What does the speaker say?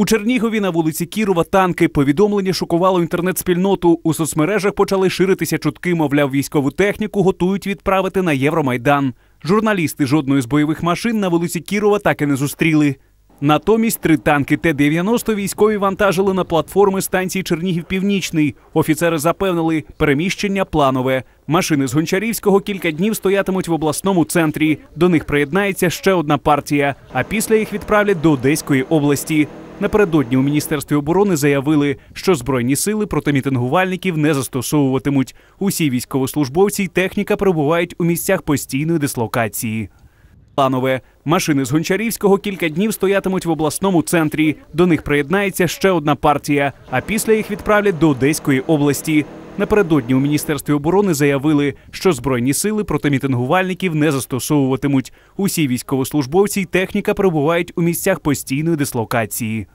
У Чернігові на вулиці Кірова танки повідомлення шокувало інтернет-спільноту. У соцмережах почали ширитися чутки, мовляв, військову техніку готують відправити на Євромайдан. Журналісти жодної з бойових машин на вулиці Кірова так і не зустріли. Натомість три танки Т-90 військові вантажили на платформи станції Чернігів Північний. Офіцери запевнили, переміщення планове. Машини з Гончарівського кілька днів стоятимуть в обласному центрі. До них приєднається ще одна партія, а після їх відправлять до Одеської області. Напередодні у міністерстві оборони заявили, що збройні сили проти мітингувальників не застосовуватимуть. Усі військовослужбовці й техніка перебувають у місцях постійної дислокації. Планове машини з Гончарівського кілька днів стоятимуть в обласному центрі. До них приєднається ще одна партія, а після їх відправлять до Одеської області. Напередодні у міністерстві оборони заявили, що збройні сили проти мітингувальників не застосовуватимуть. Усі військовослужбовці й техніка перебувають у місцях постійної дислокації.